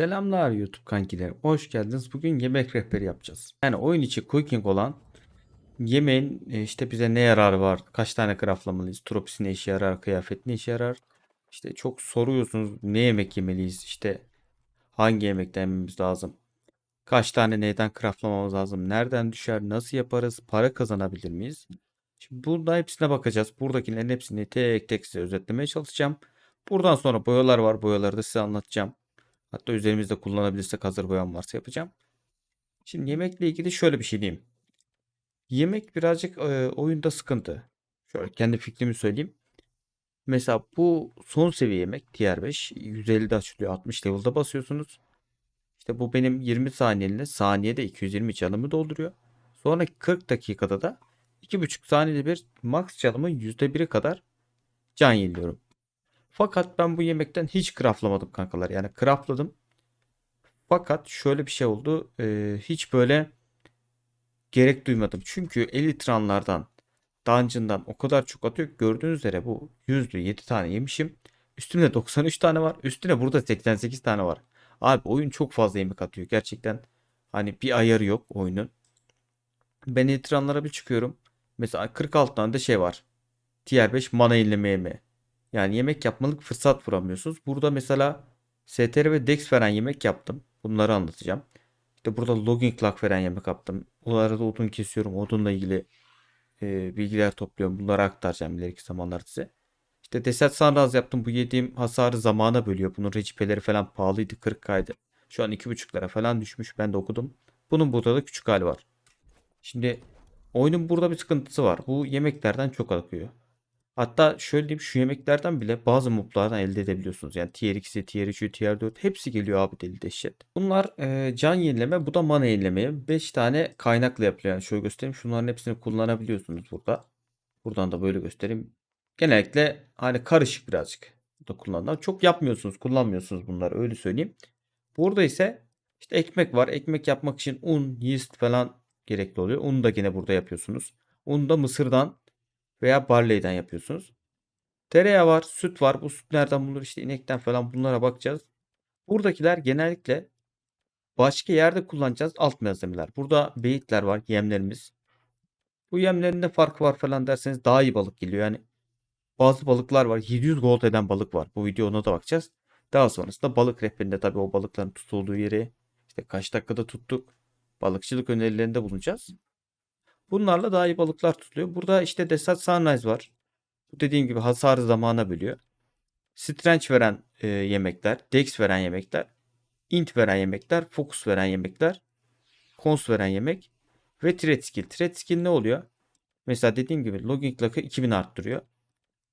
Selamlar YouTube kankilerim. Hoş geldiniz. Bugün yemek rehberi yapacağız. Yani oyun içi cooking olan yemeğin e, işte bize ne yararı var? Kaç tane craftlamalıyız? Tropisi ne işe yarar? Kıyafet ne işe yarar? İşte çok soruyorsunuz ne yemek yemeliyiz? İşte hangi yemekten yememiz lazım? Kaç tane neyden craftlamamız lazım? Nereden düşer? Nasıl yaparız? Para kazanabilir miyiz? Şimdi burada hepsine bakacağız. Buradakilerin hepsini tek tek size özetlemeye çalışacağım. Buradan sonra boyalar var. Boyaları da size anlatacağım. Hatta üzerimizde kullanabilirsek hazır boyam varsa yapacağım. Şimdi yemekle ilgili şöyle bir şey diyeyim. Yemek birazcık e, oyunda sıkıntı. Şöyle kendi fikrimi söyleyeyim. Mesela bu son seviye yemek tier 5 150'de açılıyor 60 level'da basıyorsunuz. İşte bu benim 20 saniyeliğine saniyede 220 canımı dolduruyor. Sonraki 40 dakikada da 2,5 saniyede bir max canımın %1'i kadar can yeniliyorum. Fakat ben bu yemekten hiç craftlamadım kankalar. Yani craftladım. Fakat şöyle bir şey oldu. Ee, hiç böyle gerek duymadım. Çünkü elitranlardan, dungeon'dan o kadar çok atıyor gördüğünüz üzere bu yüzlü 7 tane yemişim. Üstümde 93 tane var. Üstüne burada 88 tane var. Abi oyun çok fazla yemek atıyor. Gerçekten hani bir ayarı yok oyunun. Ben elitranlara bir çıkıyorum. Mesela 46 tane de şey var. Tier 5 mana yenileme yemeği. Yani yemek yapmalık fırsat vuramıyorsunuz. Burada mesela STR ve DEX veren yemek yaptım. Bunları anlatacağım. İşte burada logging log veren yemek yaptım. O arada odun kesiyorum. Odunla ilgili e, bilgiler topluyorum. Bunları aktaracağım ileriki zamanlarda size. İşte Desert Sunrise yaptım. Bu yediğim hasarı zamana bölüyor. Bunun recipeleri falan pahalıydı. 40k'ydı. Şu an 2.5 lira falan düşmüş. Ben de okudum. Bunun burada da küçük hali var. Şimdi oyunun burada bir sıkıntısı var. Bu yemeklerden çok akıyor. Hatta şöyle diyeyim şu yemeklerden bile bazı moblardan elde edebiliyorsunuz. Yani tier 2'si, tier 3'ü, tier 4 hepsi geliyor abi deli dehşet. Bunlar e, can yenileme bu da mana yenilemeye 5 tane kaynakla yapılıyor. Yani şöyle göstereyim şunların hepsini kullanabiliyorsunuz burada. Buradan da böyle göstereyim. Genellikle hani karışık birazcık da kullanılan. Çok yapmıyorsunuz kullanmıyorsunuz bunları öyle söyleyeyim. Burada ise işte ekmek var. Ekmek yapmak için un, yeast falan gerekli oluyor. Unu da yine burada yapıyorsunuz. Unu da mısırdan veya barley'den yapıyorsunuz. Tereyağı var, süt var. Bu süt nereden bulunur? İşte inekten falan bunlara bakacağız. Buradakiler genellikle başka yerde kullanacağız alt malzemeler. Burada beyitler var, yemlerimiz. Bu yemlerin ne farkı var falan derseniz daha iyi balık geliyor. Yani bazı balıklar var. 700 gold eden balık var. Bu videoda da bakacağız. Daha sonrasında balık rehberinde tabii o balıkların tutulduğu yeri işte kaç dakikada tuttuk. Balıkçılık önerilerinde bulunacağız. Bunlarla daha iyi balıklar tutuluyor. Burada işte Desert Sunrise var. Bu dediğim gibi hasarı zamana bölüyor. Strength veren e, yemekler, Dex veren yemekler, Int veren yemekler, Focus veren yemekler, Cons veren yemek ve Threat Skill. Threat Skill ne oluyor? Mesela dediğim gibi Logging Luck'ı 2000 arttırıyor.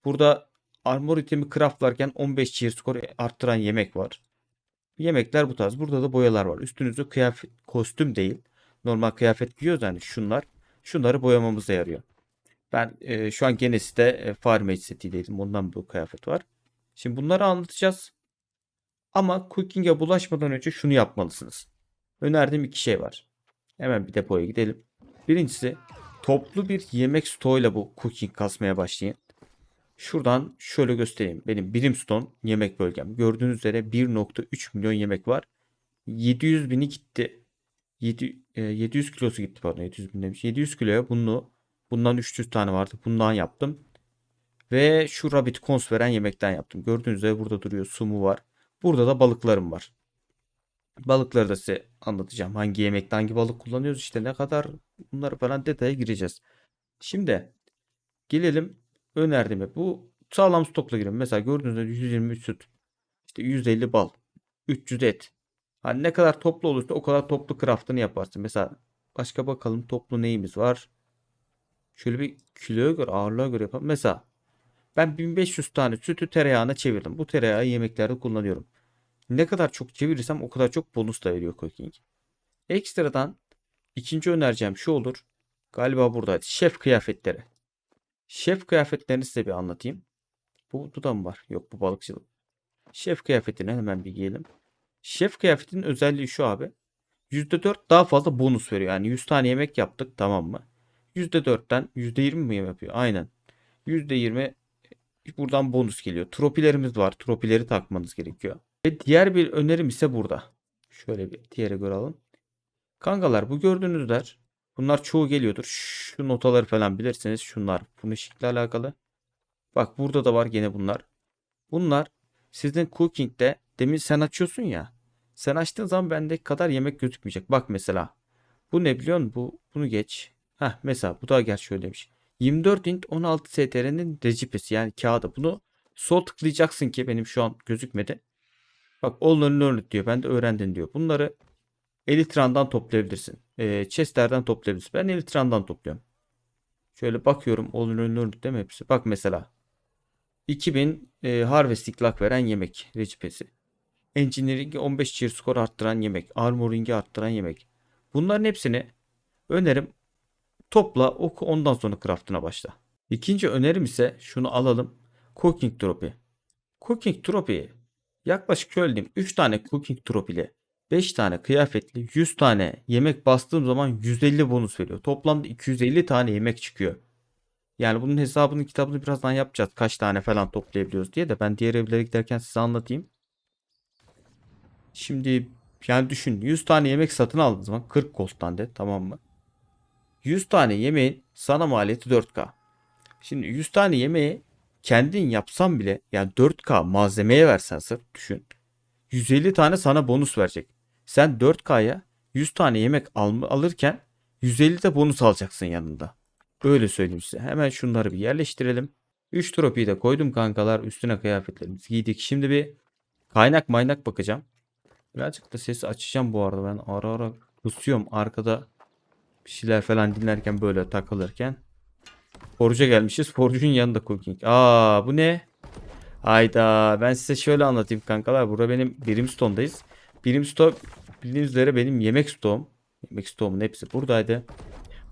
Burada Armor itemi craftlarken 15 cheer score arttıran yemek var. Yemekler bu tarz. Burada da boyalar var. Üstünüzde kıyafet, kostüm değil. Normal kıyafet giyiyoruz yani şunlar şunları boyamamıza yarıyor. Ben e, şu an Genesis'te e, Farmage setiydim. Ondan bu kıyafet var. Şimdi bunları anlatacağız. Ama cooking'e bulaşmadan önce şunu yapmalısınız. Önerdiğim iki şey var. Hemen bir depoya gidelim. Birincisi toplu bir yemek stoğuyla bu cooking kasmaya başlayın. Şuradan şöyle göstereyim. Benim Brimstone yemek bölgem. Gördüğünüz üzere 1.3 milyon yemek var. 700 bini gitti. 7, e, 700 kilosu gitti pardon 700 bin demiş. 700 kiloya bunu bundan 300 tane vardı. Bundan yaptım. Ve şu rabbit cons veren yemekten yaptım. Gördüğünüz üzere burada duruyor. Sumu var. Burada da balıklarım var. Balıkları da size anlatacağım. Hangi yemekte hangi balık kullanıyoruz işte ne kadar bunları falan detaya gireceğiz. Şimdi gelelim önerdiğime. Bu sağlam stokla girelim. Mesela gördüğünüz üzere 123 süt. İşte 150 bal. 300 et. Hani ne kadar toplu olursa o kadar toplu craftını yaparsın. Mesela başka bakalım toplu neyimiz var. Şöyle bir kiloya göre ağırlığa göre yapalım. Mesela ben 1500 tane sütü tereyağına çevirdim. Bu tereyağı yemeklerde kullanıyorum. Ne kadar çok çevirirsem o kadar çok bonus da veriyor cooking. Ekstradan ikinci önereceğim şu olur. Galiba burada şef kıyafetleri. Şef kıyafetlerini size bir anlatayım. Bu, bu var? Yok bu balıkçılık. Şef kıyafetini hemen bir giyelim. Şef kıyafetinin özelliği şu abi. %4 daha fazla bonus veriyor. Yani 100 tane yemek yaptık tamam mı? %4'ten %20 mi yapıyor? Aynen. %20 buradan bonus geliyor. Tropilerimiz var. Tropileri takmanız gerekiyor. Ve diğer bir önerim ise burada. Şöyle bir diğeri görelim. Kankalar bu gördüğünüzler bunlar çoğu geliyordur. Şu notaları falan bilirsiniz. Şunlar bu ışıkla alakalı. Bak burada da var gene bunlar. Bunlar sizin cooking'de demin sen açıyorsun ya. Sen açtığın zaman bendeki kadar yemek gözükmeyecek. Bak mesela. Bu ne biliyor musun? Bu, bunu geç. Heh mesela bu da gerçi şöyleymiş. 24 int 16 STR'nin recipesi yani kağıdı. Bunu sol tıklayacaksın ki benim şu an gözükmedi. Bak all learn learn diyor. Ben de öğrendin diyor. Bunları Elitran'dan toplayabilirsin. E, Chester'den toplayabilirsin. Ben Elitran'dan topluyorum. Şöyle bakıyorum all learn learn değil mi hepsi? Bak mesela. 2000 e, harvesting luck veren yemek recipesi. Engineering'i 15 cheer score arttıran yemek. Armoring'i arttıran yemek. Bunların hepsini önerim topla oku ondan sonra craft'ına başla. İkinci önerim ise şunu alalım. Cooking Trophy. Cooking Trophy yaklaşık şöyle diyeyim 3 tane Cooking Trophy ile 5 tane kıyafetli 100 tane yemek bastığım zaman 150 bonus veriyor. Toplamda 250 tane yemek çıkıyor. Yani bunun hesabını kitabını birazdan yapacağız. Kaç tane falan toplayabiliyoruz diye de ben diğer evlere giderken size anlatayım. Şimdi yani düşün 100 tane yemek satın aldığın zaman 40 gold'dan de tamam mı? 100 tane yemeğin sana maliyeti 4K. Şimdi 100 tane yemeği kendin yapsan bile yani 4K malzemeye versen sırf düşün. 150 tane sana bonus verecek. Sen 4K'ya 100 tane yemek al alırken 150 de bonus alacaksın yanında. Öyle söyleyeyim size. Hemen şunları bir yerleştirelim. 3 tropiyi de koydum kankalar. Üstüne kıyafetlerimizi giydik. Şimdi bir kaynak maynak bakacağım. Birazcık da sesi açacağım bu arada. Ben ara ara kusuyorum. Arkada bir şeyler falan dinlerken böyle takılırken. Forge'a gelmişiz. Forge'un yanında cooking. Aa bu ne? Hayda ben size şöyle anlatayım kankalar. Burada benim Brimstone'dayız. Brimstone bildiğiniz üzere benim yemek stoğum. Yemek stoğumun hepsi buradaydı.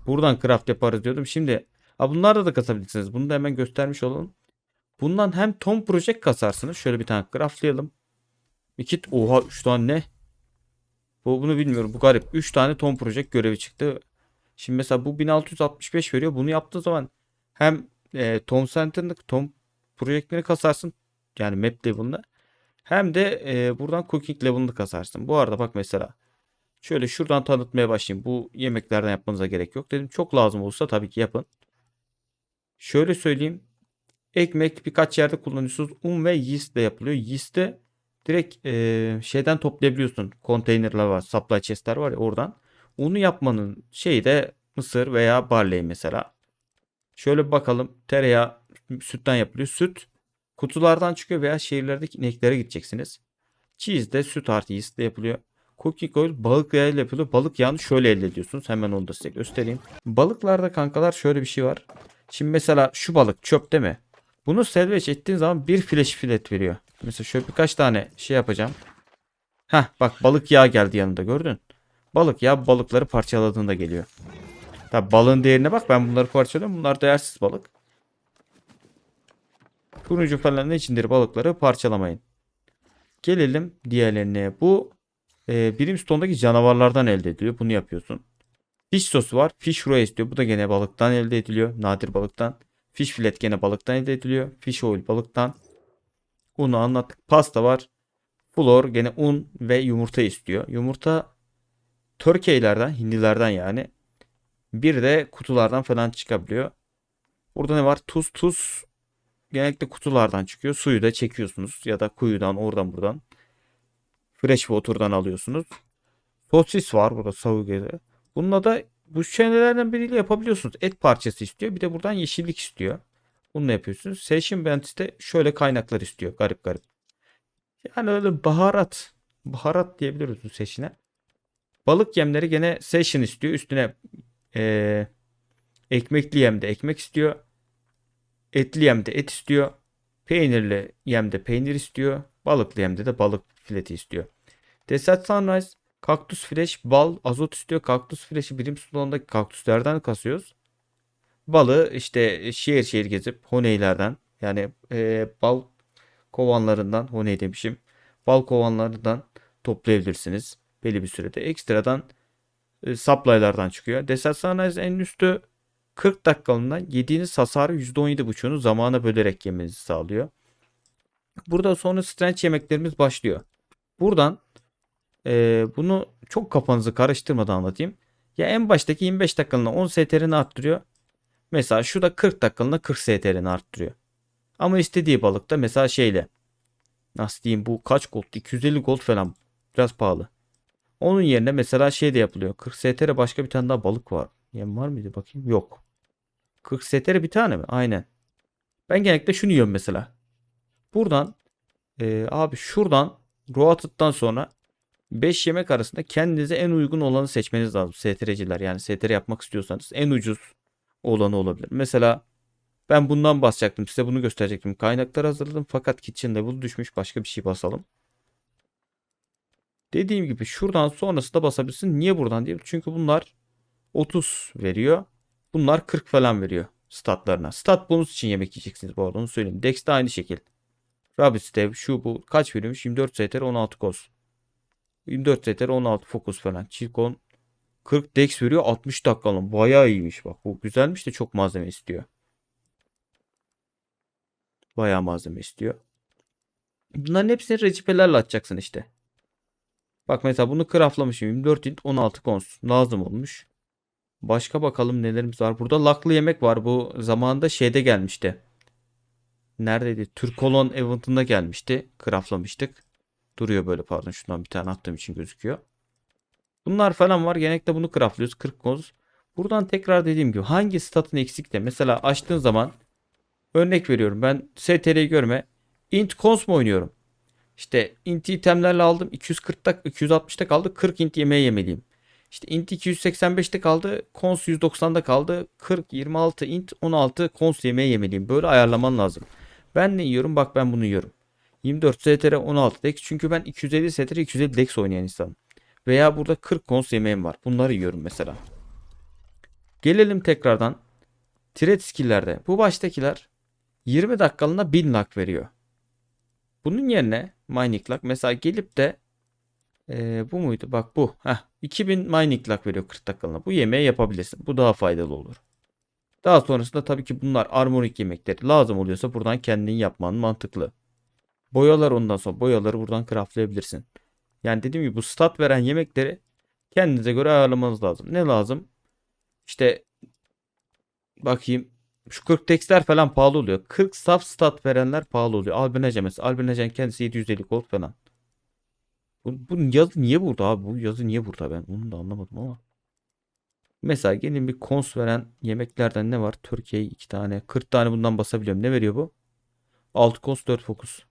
Buradan craft yaparız diyordum. Şimdi ha bunlarda da kasabilirsiniz. Bunu da hemen göstermiş olalım. Bundan hem Tom Project kasarsınız. Şöyle bir tane craftlayalım. İki oha 3 tane ne? Bu bunu bilmiyorum. Bu garip. 3 tane Tom Project görevi çıktı. Şimdi mesela bu 1665 veriyor. Bunu yaptığı zaman hem e, Tom Center'lık Tom Project'leri kasarsın. Yani map level'ını. Hem de e, buradan cooking level'ını kasarsın. Bu arada bak mesela Şöyle şuradan tanıtmaya başlayayım. Bu yemeklerden yapmanıza gerek yok. Dedim çok lazım olursa tabii ki yapın. Şöyle söyleyeyim. Ekmek birkaç yerde kullanıyorsunuz. Un ve yeast ile yapılıyor. Yeast de direkt e, şeyden toplayabiliyorsun. Konteynerler var. Supply chest'ler var ya oradan. Unu yapmanın şeyi de mısır veya barley mesela. Şöyle bakalım. Tereyağı sütten yapılıyor. Süt kutulardan çıkıyor veya şehirlerdeki ineklere gideceksiniz. Cheese de süt artı yeast ile yapılıyor. Cooking oil balık yağıyla yapılıyor. Balık yağını şöyle elde ediyorsunuz. Hemen onu da size göstereyim. Balıklarda kankalar şöyle bir şey var. Şimdi mesela şu balık çöp değil mi? Bunu salvage ettiğin zaman bir flash filet veriyor. Mesela şöyle birkaç tane şey yapacağım. Heh bak balık yağı geldi yanında gördün. Balık yağı balıkları parçaladığında geliyor. Tabi balığın değerine bak ben bunları parçalıyorum. Bunlar değersiz balık. Turuncu falan içindir balıkları parçalamayın. Gelelim diğerlerine. Bu e, Brimstone'daki canavarlardan elde ediliyor. Bunu yapıyorsun. Fish sosu var. Fish roe istiyor. Bu da gene balıktan elde ediliyor. Nadir balıktan. Fish fillet gene balıktan elde ediliyor. Fish oil balıktan. Unu anlattık. Pasta var. Flor gene un ve yumurta istiyor. Yumurta Türkiye'lerden, Hindilerden yani. Bir de kutulardan falan çıkabiliyor. Burada ne var? Tuz tuz genellikle kutulardan çıkıyor. Suyu da çekiyorsunuz ya da kuyudan oradan buradan. Fresh Water'dan alıyorsunuz. Sosis var burada savugede. Bununla da bu şeylerden biriyle yapabiliyorsunuz. Et parçası istiyor. Bir de buradan yeşillik istiyor. Bununla yapıyorsunuz. Session Bandits de şöyle kaynaklar istiyor. Garip garip. Yani öyle baharat. Baharat diyebiliriz bu seçine. Balık yemleri gene session istiyor. Üstüne ee, ekmekli yemde ekmek istiyor. Etli yemde et istiyor. Peynirli yemde peynir istiyor. Balıklı yemde de balık fileti istiyor. Desert Sunrise kaktüs fresh bal azot istiyor. Kaktüs fresh'i birim sulandaki kaktüslerden kasıyoruz. Balı işte şehir şehir gezip honeylerden yani e, bal kovanlarından honey demişim. Bal kovanlarından toplayabilirsiniz. Belli bir sürede. Ekstradan e, supply'lardan çıkıyor. Desert Sunrise en üstü 40 dakikalığında yediğiniz hasarı %17.5'unu zamana bölerek yemenizi sağlıyor. Burada sonra strength yemeklerimiz başlıyor. Buradan Ee, bunu çok kafanızı karıştırmadan anlatayım. Ya en baştaki 25 dakikalığına 10 STR'ini arttırıyor. Mesela şu da 40 dakikalığına 40 STR'ini arttırıyor. Ama istediği balıkta mesela şeyle nasıl diyeyim bu kaç gold 250 gold falan biraz pahalı. Onun yerine mesela şey de yapılıyor. 40 STR başka bir tane daha balık var. Yem var mıydı bakayım? Yok. 40 STR bir tane mi? Aynen. Ben genellikle şunu yiyorum mesela. Buradan e, abi şuradan Roated'dan sonra 5 yemek arasında kendinize en uygun olanı seçmeniz lazım. STR'ciler yani STR yapmak istiyorsanız en ucuz olanı olabilir. Mesela ben bundan basacaktım. Size bunu gösterecektim. Kaynakları hazırladım fakat kitchen level düşmüş. Başka bir şey basalım. Dediğim gibi şuradan sonrası da basabilirsin. Niye buradan diye? Çünkü bunlar 30 veriyor. Bunlar 40 falan veriyor statlarına. Stat bonus için yemek yiyeceksiniz bu arada onu söyleyeyim. Dex de aynı şekil. Rabbit Stave şu bu kaç veriyormuş? 24 STR 16 kos. 24 STR 16 fokus falan. Çirkon 40 Dex veriyor 60 dakikalım. Bayağı iyiymiş bak. Bu güzelmiş de çok malzeme istiyor. Bayağı malzeme istiyor. Bunların hepsini recipelerle atacaksın işte. Bak mesela bunu craftlamışım. 24 int 16 kons. Lazım olmuş. Başka bakalım nelerimiz var. Burada laklı yemek var. Bu zamanında şeyde gelmişti. Neredeydi? Türkolon eventında gelmişti. Craftlamıştık. Duruyor böyle pardon. Şundan bir tane attığım için gözüküyor. Bunlar falan var. Genellikle bunu craftlıyoruz. 40 koz. Buradan tekrar dediğim gibi hangi statın eksik de mesela açtığın zaman örnek veriyorum ben STR'yi görme int cons mu oynuyorum? İşte int itemlerle aldım 240'ta 260'ta kaldı 40 int yemeğe yemeliyim. İşte int 285'te kaldı cons 190'da kaldı 40 26 int 16 cons yemeğe yemeliyim. Böyle ayarlaman lazım. Ben ne yiyorum? Bak ben bunu yiyorum. 24 STR 16 dex çünkü ben 250 STR 250 dex oynayan insanım. Veya burada 40 kons yemeğim var. Bunları yiyorum mesela. Gelelim tekrardan. Thread skill'lerde. Bu baştakiler 20 dakikalığına 1000 lak veriyor. Bunun yerine mining luck mesela gelip de e, bu muydu? Bak bu. Heh, 2000 mining luck veriyor 40 dakikalığına. Bu yemeği yapabilirsin. Bu daha faydalı olur. Daha sonrasında tabii ki bunlar armorik yemekleri. Lazım oluyorsa buradan kendin yapman mantıklı. Boyalar ondan sonra boyaları buradan craftlayabilirsin. Yani dediğim gibi bu stat veren yemekleri kendinize göre ayarlamanız lazım. Ne lazım? İşte bakayım şu 40 tekstler falan pahalı oluyor. 40 saf stat verenler pahalı oluyor. Albenece mesela. Albenece'nin kendisi 750 gold falan. Bu, bu yazı niye burada abi? Bu yazı niye burada ben? Onu da anlamadım ama. Mesela gelin bir kons veren yemeklerden ne var? Türkiye 2 tane. 40 tane bundan basabiliyorum. Ne veriyor bu? 6 kons 4 fokus.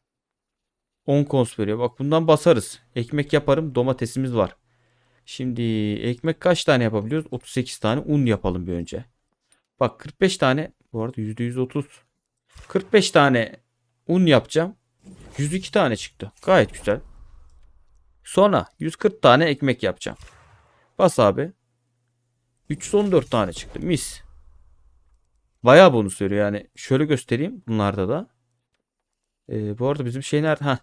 10 kons veriyor. Bak bundan basarız. Ekmek yaparım. Domatesimiz var. Şimdi ekmek kaç tane yapabiliyoruz? 38 tane. Un yapalım bir önce. Bak 45 tane. Bu arada %130. 45 tane un yapacağım. 102 tane çıktı. Gayet güzel. Sonra 140 tane ekmek yapacağım. Bas abi. 314 tane çıktı. Mis. Bayağı bonus veriyor yani. Şöyle göstereyim bunlarda da. Ee, bu arada bizim şey nerede? Ha.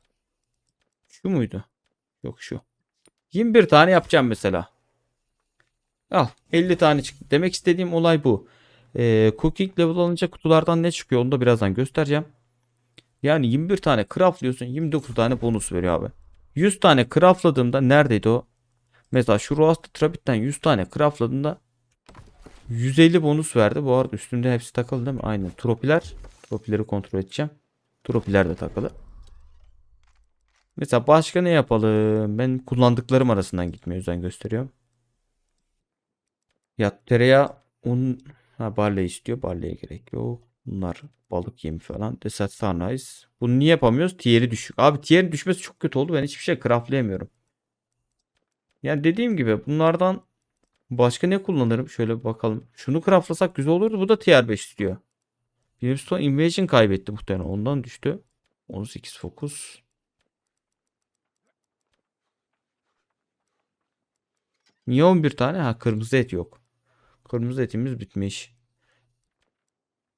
Şu muydu? Yok şu. 21 tane yapacağım mesela. Al 50 tane çıktı. Demek istediğim olay bu. Ee, cooking level alınca kutulardan ne çıkıyor onu da birazdan göstereceğim. Yani 21 tane craftlıyorsun 29 tane bonus veriyor abi. 100 tane craftladığımda neredeydi o? Mesela şu Roast Trapit'ten 100 tane craftladığımda 150 bonus verdi. Bu arada üstünde hepsi takılı değil mi? Aynen. Tropiler. Tropileri kontrol edeceğim. Tropiler de takılı. Mesela başka ne yapalım? Ben kullandıklarım arasından gitmeye özen gösteriyorum. Ya tereyağı un ha barley istiyor. Barley'e gerek yok. Bunlar balık yemi falan. Desert Sunrise. Bunu niye yapamıyoruz? Tier'i düşük. Abi tier'in düşmesi çok kötü oldu. Ben hiçbir şey craftlayamıyorum. Yani dediğim gibi bunlardan başka ne kullanırım? Şöyle bakalım. Şunu craftlasak güzel olurdu. Bu da tier 5 istiyor. Brimstone Invasion kaybetti muhtemelen. Ondan düştü. 18 fokus. Niye 11 tane? Ha kırmızı et yok. Kırmızı etimiz bitmiş.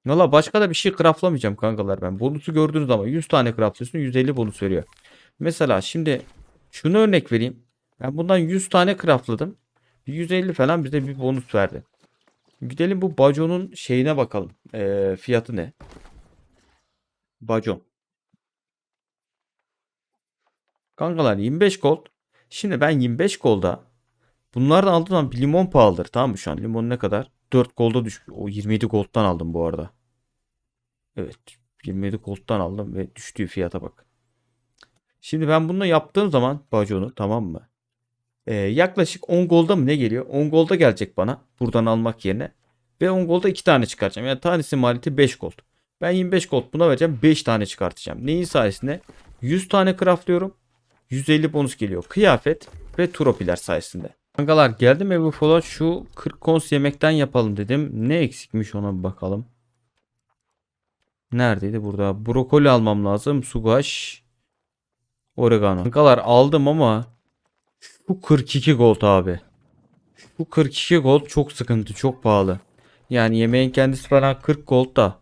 Valla başka da bir şey craftlamayacağım kankalar ben. Bonusu gördüğünüz zaman 100 tane craftlıyorsun 150 bonus veriyor. Mesela şimdi şunu örnek vereyim. Ben bundan 100 tane craftladım. 150 falan bize bir bonus verdi. Gidelim bu baconun şeyine bakalım. Ee, fiyatı ne? Bacon. Kankalar 25 gold. Şimdi ben 25 golda bunlardan aldığım zaman bir limon pahalıdır. Tamam mı şu an? Limon ne kadar? 4 golda düşmüş. O 27 gold'dan aldım bu arada. Evet. 27 gold'dan aldım ve düştüğü fiyata bak. Şimdi ben bunu yaptığım zaman baconu tamam mı? Ee, yaklaşık 10 golda mı ne geliyor? 10 golda gelecek bana buradan almak yerine. Ve 10 golda 2 tane çıkartacağım. Yani tanesi maliyeti 5 gold. Ben 25 gold buna vereceğim. 5 tane çıkartacağım. Neyin sayesinde? 100 tane craftlıyorum. 150 bonus geliyor. Kıyafet ve tropiler sayesinde. Kankalar geldim eve falan şu 40 kons yemekten yapalım dedim. Ne eksikmiş ona bir bakalım. Neredeydi burada? Brokoli almam lazım. Sugaş. Oregano. Kankalar aldım ama şu 42 gold abi. Bu 42 gold çok sıkıntı. Çok pahalı. Yani yemeğin kendisi falan 40 gold da.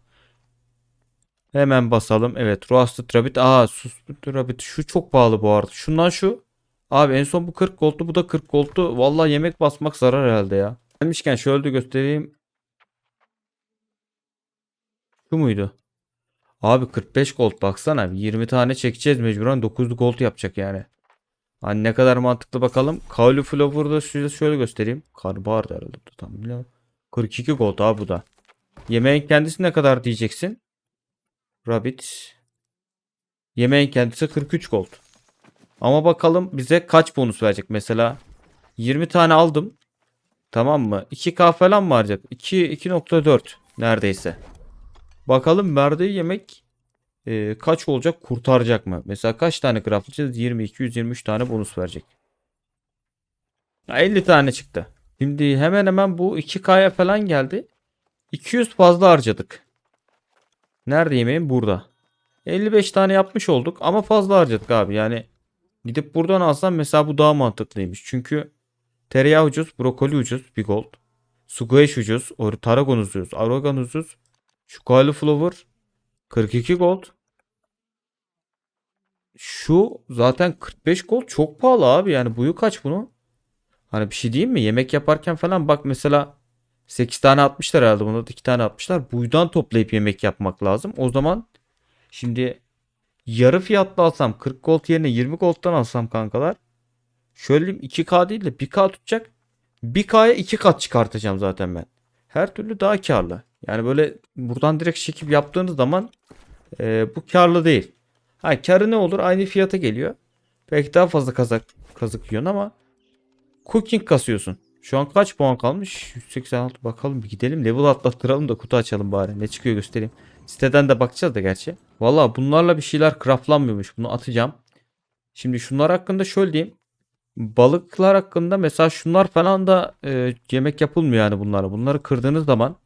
Hemen basalım. Evet. Roasted Rabbit. Aa Suspended Rabbit. Şu çok pahalı bu arada. Şundan şu. Abi en son bu 40 gold'tu. Bu da 40 gold'tu. Vallahi yemek basmak zarar herhalde ya. Gelmişken şöyle de göstereyim. Şu muydu? Abi 45 gold baksana. 20 tane çekeceğiz mecburen. 9 gold yapacak yani. Hani ne kadar mantıklı bakalım. Cauliflower'da size şöyle göstereyim. Karnabahar da herhalde. Tam bilmiyorum. 42 gold abi bu da. Yemeğin kendisi ne kadar diyeceksin? Rabbit. Yemeğin kendisi 43 gold. Ama bakalım bize kaç bonus verecek. Mesela 20 tane aldım. Tamam mı? 2K falan mı harcayacak? 2 2.4 neredeyse. Bakalım verdiği yemek e, kaç olacak? Kurtaracak mı? Mesela kaç tane craftlayacağız? 20 223 tane bonus verecek. Ya 50 tane çıktı. Şimdi hemen hemen bu 2K'ya falan geldi. 200 fazla harcadık. Nerede yemeğim? Burada. 55 tane yapmış olduk ama fazla harcadık abi. Yani gidip buradan alsam mesela bu daha mantıklıymış. Çünkü tereyağı ucuz, brokoli ucuz, bir gold. Sugueş ucuz, taragon ucuz, arogan ucuz. Şu cauliflower 42 gold. Şu zaten 45 gold çok pahalı abi. Yani buyu kaç bunu? Hani bir şey diyeyim mi? Yemek yaparken falan bak mesela 8 tane atmışlar herhalde. Bunda da 2 tane atmışlar. Buydan toplayıp yemek yapmak lazım. O zaman şimdi yarı fiyatla alsam 40 gold yerine 20 gold'dan alsam kankalar. Şöyle diyeyim 2K değil de 1K tutacak. 1K'ya 2 kat çıkartacağım zaten ben. Her türlü daha karlı. Yani böyle buradan direkt çekip yaptığınız zaman e, bu karlı değil. Ha karı ne olur? Aynı fiyata geliyor. Belki daha fazla kazak kazık yiyorsun ama cooking kasıyorsun. Şu an kaç puan kalmış? 186 bakalım bir gidelim. Level atlattıralım da kutu açalım bari. Ne çıkıyor göstereyim. Siteden de bakacağız da gerçi. Valla bunlarla bir şeyler craftlanmıyormuş. Bunu atacağım. Şimdi şunlar hakkında şöyle diyeyim. Balıklar hakkında mesela şunlar falan da e, yemek yapılmıyor yani bunlara. Bunları kırdığınız zaman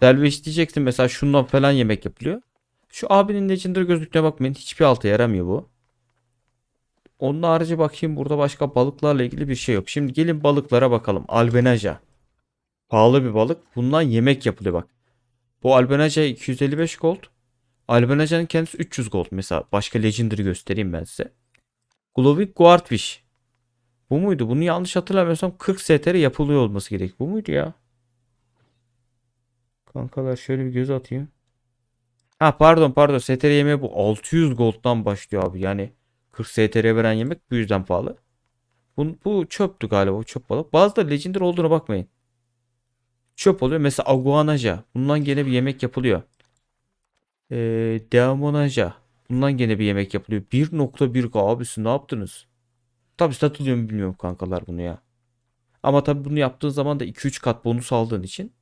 Selviş diyeceksin mesela şundan falan yemek yapılıyor. Şu abinin Legendary gözlükle bakmayın. Hiçbir alta yaramıyor bu. Onun harici bakayım burada başka balıklarla ilgili bir şey yok. Şimdi gelin balıklara bakalım. Albenaja. Pahalı bir balık. Bundan yemek yapılıyor bak. Bu Albenaja 255 gold. Albenaja'nın kendisi 300 gold. Mesela başka Legendary göstereyim ben size. Glowing Guardfish. Bu muydu? Bunu yanlış hatırlamıyorsam 40 STR yapılıyor olması gerek. Bu muydu ya? Kankalar şöyle bir göz atayım. Ha pardon pardon STR yemeği bu 600 gold'dan başlıyor abi. Yani 40 STR veren yemek bu yüzden pahalı. Bu, bu çöptü galiba bu çöp balık. Bazı da Legendary olduğuna bakmayın. Çöp oluyor. Mesela Aguanaja. Bundan gene bir yemek yapılıyor. Ee, Deamonaja. Bundan gene bir yemek yapılıyor. 1.1K abisi ne yaptınız? Tabi satılıyor mu bilmiyorum kankalar bunu ya. Ama tabi bunu yaptığın zaman da 2-3 kat bonus aldığın için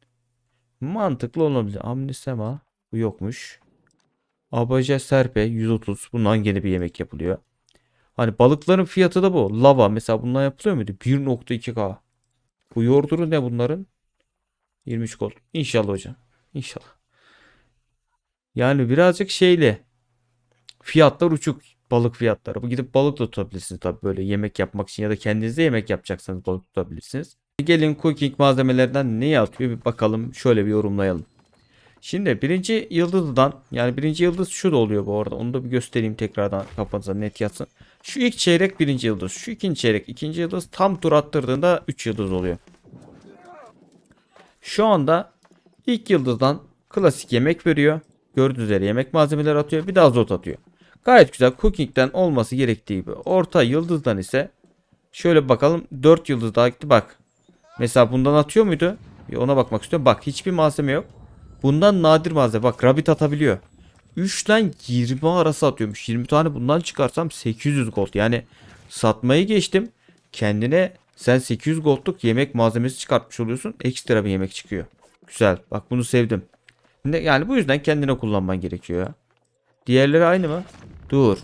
mantıklı olabilir. Amnisema bu yokmuş. Abaca serpe 130. Bundan gene bir yemek yapılıyor. Hani balıkların fiyatı da bu. Lava mesela bundan yapılıyor muydu? 1.2K. Bu yorduru ne bunların? 23 gold. İnşallah hocam. İnşallah. Yani birazcık şeyle fiyatlar uçuk balık fiyatları. Bu gidip balık da tutabilirsiniz tabii böyle yemek yapmak için ya da kendinize yemek yapacaksanız balık tutabilirsiniz. Gelin cooking malzemelerinden neyi atıyor bir bakalım. Şöyle bir yorumlayalım. Şimdi birinci yıldızdan yani birinci yıldız şu da oluyor bu arada. Onu da bir göstereyim tekrardan kafanıza net yatsın. Şu ilk çeyrek birinci yıldız. Şu ikinci çeyrek ikinci yıldız tam tur attırdığında 3 yıldız oluyor. Şu anda ilk yıldızdan klasik yemek veriyor. Gördüğünüz üzere yemek malzemeleri atıyor. Bir de azot atıyor. Gayet güzel cooking'den olması gerektiği gibi. Orta yıldızdan ise Şöyle bakalım. 4 yıldız daha gitti bak. Mesela bundan atıyor muydu? Bir ona bakmak istiyorum. Bak hiçbir malzeme yok. Bundan nadir malzeme. Bak rabbit atabiliyor. 3'ten 20 arası atıyormuş. 20 tane bundan çıkarsam 800 gold. Yani satmayı geçtim. Kendine sen 800 goldluk yemek malzemesi çıkartmış oluyorsun. Ekstra bir yemek çıkıyor. Güzel. Bak bunu sevdim. Ne, yani bu yüzden kendine kullanman gerekiyor. Diğerleri aynı mı? Dur.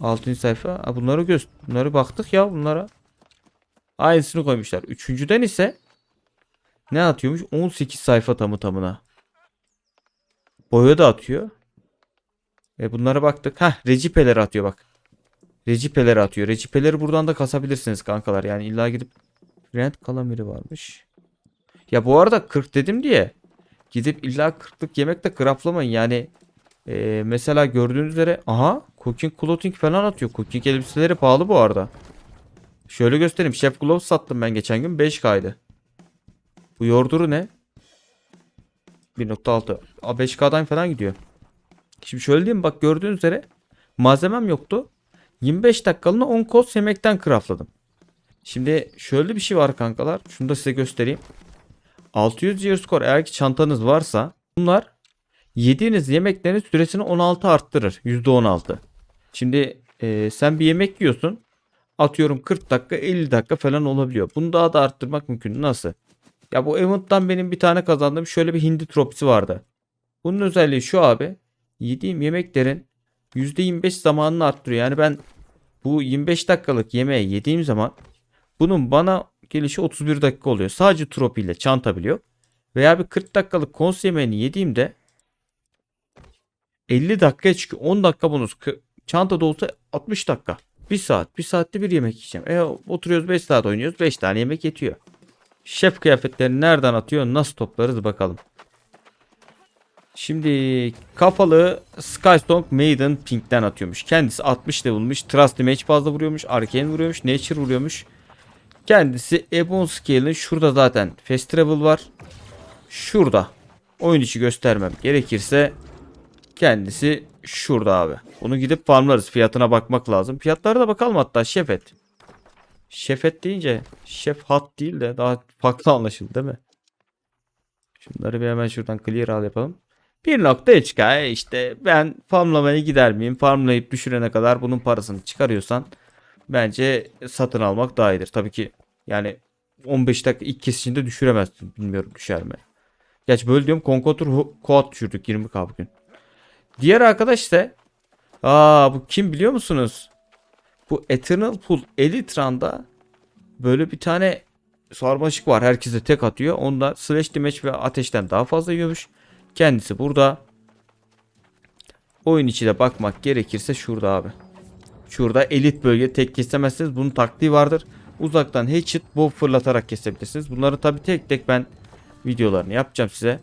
6. sayfa. Aa, bunları göz bunları baktık ya bunlara. Aynısını koymuşlar. Üçüncüden ise ne atıyormuş? 18 sayfa tamı tamına. Boya da atıyor. E bunlara baktık. Heh recipeleri atıyor bak. Recipeleri atıyor. Recipeleri buradan da kasabilirsiniz kankalar. Yani illa gidip rent kalamiri varmış. Ya bu arada 40 dedim diye gidip illa 40'lık yemek de craftlamayın. Yani e, mesela gördüğünüz üzere aha cooking clothing falan atıyor. Cooking elbiseleri pahalı bu arada. Şöyle göstereyim. Chef Gloves sattım ben geçen gün 5K'ydı. Bu yorduru ne? 1.6. A 5K'dan falan gidiyor. Şimdi şöyle diyeyim bak gördüğünüz üzere malzemem yoktu. 25 dakikalığına 10 kos yemekten craftladım. Şimdi şöyle bir şey var kankalar. Şunu da size göstereyim. 600 year score eğer ki çantanız varsa bunlar yediğiniz yemeklerin süresini 16 arttırır. %16. Şimdi e, sen bir yemek yiyorsun. Atıyorum 40 dakika 50 dakika falan olabiliyor. Bunu daha da arttırmak mümkün. Nasıl? Ya bu event'tan benim bir tane kazandığım şöyle bir hindi tropisi vardı. Bunun özelliği şu abi. Yediğim yemeklerin %25 zamanını arttırıyor. Yani ben bu 25 dakikalık yemeği yediğim zaman bunun bana gelişi 31 dakika oluyor. Sadece trop ile çanta biliyor. Veya bir 40 dakikalık kons yemeğini yediğimde 50 dakikaya çıkıyor. 10 dakika bonus. Çantada olsa 60 dakika. 1 saat. 1 saatte bir yemek yiyeceğim. E oturuyoruz 5 saat oynuyoruz. 5 tane yemek yetiyor. Şef kıyafetlerini nereden atıyor? Nasıl toplarız bakalım. Şimdi kafalı Skystorm Maiden Pink'ten atıyormuş. Kendisi 60 level'mış. Trust Damage fazla vuruyormuş. Arcane vuruyormuş. Nature vuruyormuş. Kendisi Ebon Scale'in şurada zaten Fast Travel var. Şurada. Oyun içi göstermem gerekirse kendisi şurada abi. Bunu gidip farmlarız. Fiyatına bakmak lazım. Fiyatlara da bakalım hatta şefet. Şefet deyince şef hat değil de daha farklı anlaşıldı değil mi? Şunları bir hemen şuradan clear al yapalım. 1.3K işte ben farmlamaya gider miyim? Farmlayıp düşürene kadar bunun parasını çıkarıyorsan bence satın almak daha iyidir. Tabii ki yani 15 dakika ilk kesişinde düşüremezsin. Bilmiyorum düşer mi? Gerçi böyle diyorum Conqueror Quad düşürdük 20k bugün. Diğer arkadaş ise aa bu kim biliyor musunuz? Bu Eternal Pool Elite Run'da böyle bir tane sarmaşık var. Herkese tek atıyor. Onda slash damage ve ateşten daha fazla yiyormuş. Kendisi burada. Oyun içi de bakmak gerekirse şurada abi. Şurada elit bölge tek kesemezsiniz. Bunun taktiği vardır. Uzaktan hatchet bow fırlatarak kesebilirsiniz. Bunları tabi tek tek ben videolarını yapacağım size.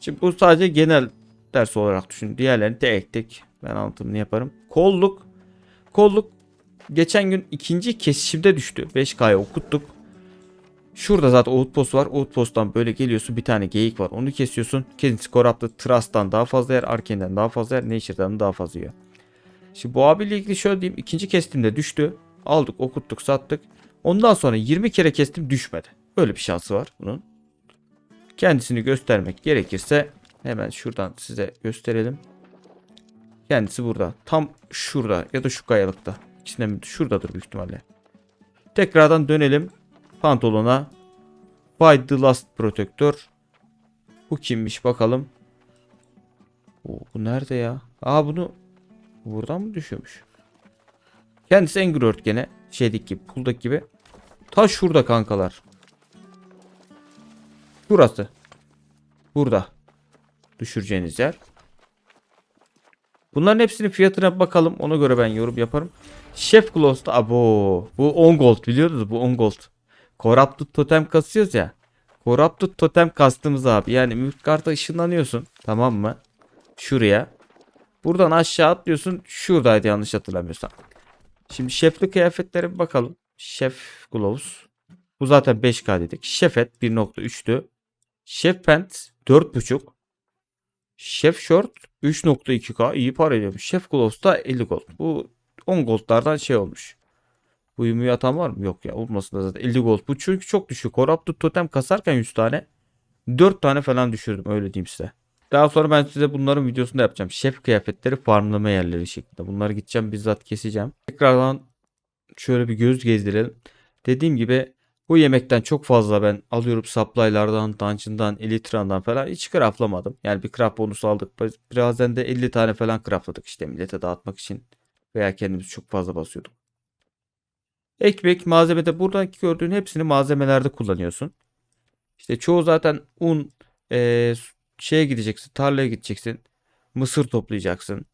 Şimdi bu sadece genel ders olarak düşün. Diğerlerini tek tek ben anlatımını yaparım. Kolluk. Kolluk geçen gün ikinci kesişimde düştü. 5K'ya okuttuk. Şurada zaten outpost var. Outpost'tan böyle geliyorsun. Bir tane geyik var. Onu kesiyorsun. Kendisi Corrupted Trust'tan daha fazla yer. Arkane'den daha fazla yer. Nature'dan daha fazla yiyor. Şimdi bu abiyle ilgili şöyle diyeyim. ikinci kestimde düştü. Aldık okuttuk sattık. Ondan sonra 20 kere kestim düşmedi. Böyle bir şansı var bunun. Kendisini göstermek gerekirse hemen şuradan size gösterelim. Kendisi burada. Tam şurada ya da şu kayalıkta. İkisinden biri şuradadır büyük ihtimalle. Tekrardan dönelim pantolona. Fight the Last Protector. Bu kimmiş bakalım. Oo, bu nerede ya? Aa bunu buradan mı düşüyormuş? Kendisi Angry Bird gene. Şeydeki gibi, puldaki gibi. Ta şurada kankalar. Burası. Burada. Düşüreceğiniz yer. Bunların hepsinin fiyatına bakalım. Ona göre ben yorum yaparım. Chef Gloss'ta abo. Bu 10 gold biliyorsunuz bu 10 gold. Corrupted Totem kasıyoruz ya. Corrupted Totem kastığımız abi. Yani mülk karta ışınlanıyorsun. Tamam mı? Şuraya. Buradan aşağı atlıyorsun. Şuradaydı yanlış hatırlamıyorsam. Şimdi şefli kıyafetlere bir bakalım. Chef Gloves. Bu zaten 5K dedik. Şefet 1.3'tü. Chef Pants 4.5. Chef Short 3.2K iyi para ediyormuş. Chef Gloves da 50 gold. Bu 10 goldlardan şey olmuş. Bu yumuyu atan var mı? Yok ya olmasın da zaten 50 gold. Bu çünkü çok düşük. Corrupted totem kasarken 100 tane 4 tane falan düşürdüm öyle diyeyim size. Daha sonra ben size bunların videosunu da yapacağım. Şef kıyafetleri farmlama yerleri şeklinde. Bunları gideceğim bizzat keseceğim. Tekrardan şöyle bir göz gezdirelim. Dediğim gibi bu yemekten çok fazla ben alıyorum supply'lardan, dungeon'dan, elitran'dan falan hiç craftlamadım. Yani bir craft bonusu aldık. Birazdan da 50 tane falan craftladık işte millete dağıtmak için. Veya kendimiz çok fazla basıyorduk. Ekmek, malzemede buradaki gördüğün hepsini malzemelerde kullanıyorsun. İşte çoğu zaten un, eee, şeye gideceksin, tarlaya gideceksin. Mısır toplayacaksın.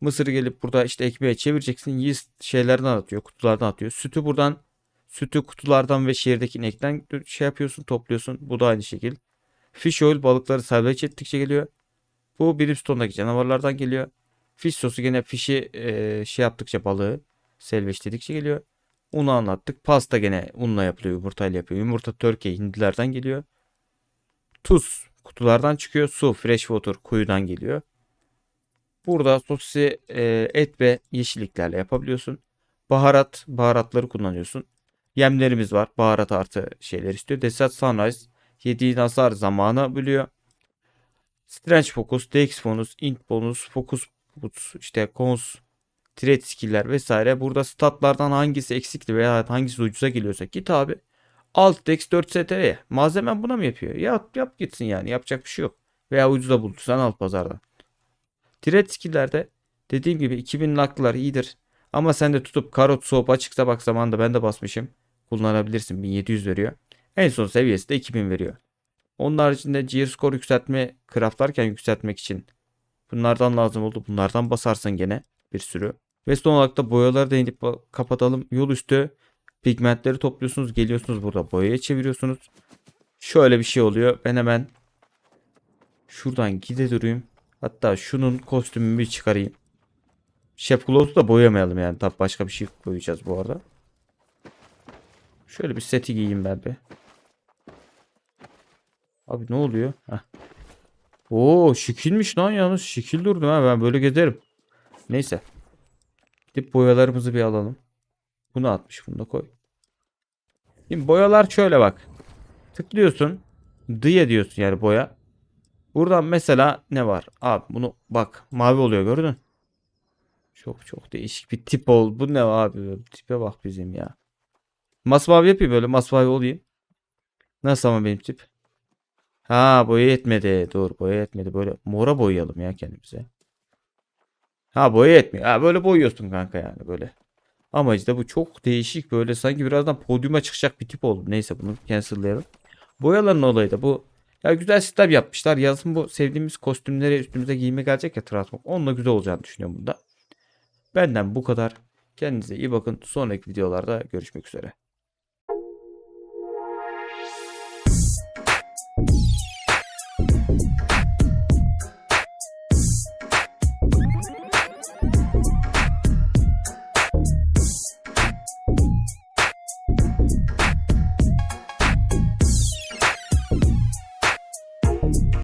Mısırı gelip burada işte ekmeğe çevireceksin. Yeast şeylerden atıyor, kutulardan atıyor. Sütü buradan, sütü kutulardan ve şehirdeki inekten şey yapıyorsun, topluyorsun. Bu da aynı şekil. Fish oil balıkları salvage ettikçe geliyor. Bu Brimstone'daki canavarlardan geliyor. Fish sosu gene fish'i eee, şey yaptıkça balığı selveçledikçe geliyor. Unu anlattık. Pasta gene unla yapılıyor, yumurtayla yapıyor. Yumurta Türkiye hindilerden geliyor. Tuz kutulardan çıkıyor. Su fresh water kuyudan geliyor. Burada sosisi e, et ve yeşilliklerle yapabiliyorsun. Baharat, baharatları kullanıyorsun. Yemlerimiz var. Baharat artı şeyler istiyor. Desert Sunrise yediğin hasar zamanı bölüyor. Strange Focus, Dex bonus, Int bonus, Focus bonus, işte Cons, Trade skill'ler vesaire. Burada statlardan hangisi eksikti veya hangisi ucuza geliyorsa git abi. Alt Dex 4 STR'ye. Malzemen buna mı yapıyor? Yap yap gitsin yani. Yapacak bir şey yok. Veya ucuza bulduysan al pazardan. Trade skill'lerde dediğim gibi 2000 laklar iyidir. Ama sen de tutup karot soğuk açıksa bak zamanında ben de basmışım. Kullanabilirsin. 1700 veriyor. En son seviyesi de 2000 veriyor. Onun haricinde gear score yükseltme craftlarken yükseltmek için bunlardan lazım oldu. Bunlardan basarsın gene bir sürü. Ve son olarak da boyaları da kapatalım. Yol üstü pigmentleri topluyorsunuz. Geliyorsunuz burada boyaya çeviriyorsunuz. Şöyle bir şey oluyor. Ben hemen şuradan gide durayım. Hatta şunun kostümünü bir çıkarayım. Cloth'u da boyamayalım yani. Tabi başka bir şey boyayacağız bu arada. Şöyle bir seti giyeyim ben bir. Abi ne oluyor? Heh. Oo şekilmiş lan yalnız. Şekil durdum ha ben böyle gezerim. Neyse. Gidip boyalarımızı bir alalım. Bunu atmış bunu da koy. Şimdi boyalar şöyle bak. Tıklıyorsun. Dıya diyorsun yani boya. Buradan mesela ne var? Abi bunu bak mavi oluyor gördün? Çok çok değişik bir tip ol. Bu ne abi? Tipe bak bizim ya. Masmavi yapayım böyle masmavi olayım. Nasıl ama benim tip? Ha boya yetmedi. Dur boya yetmedi. Böyle mora boyayalım ya kendimize. Ha boya yetmiyor. Ha böyle boyuyorsun kanka yani böyle. Amacı da bu çok değişik böyle sanki birazdan podyuma çıkacak bir tip oldu. Neyse bunu cancellayalım. Boyaların olayı da bu. Ya güzel sistem yapmışlar. Yazın bu sevdiğimiz kostümleri üstümüze giyime gelecek ya Transmog. Onunla güzel olacağını düşünüyorum bunda. Benden bu kadar. Kendinize iyi bakın. Sonraki videolarda görüşmek üzere.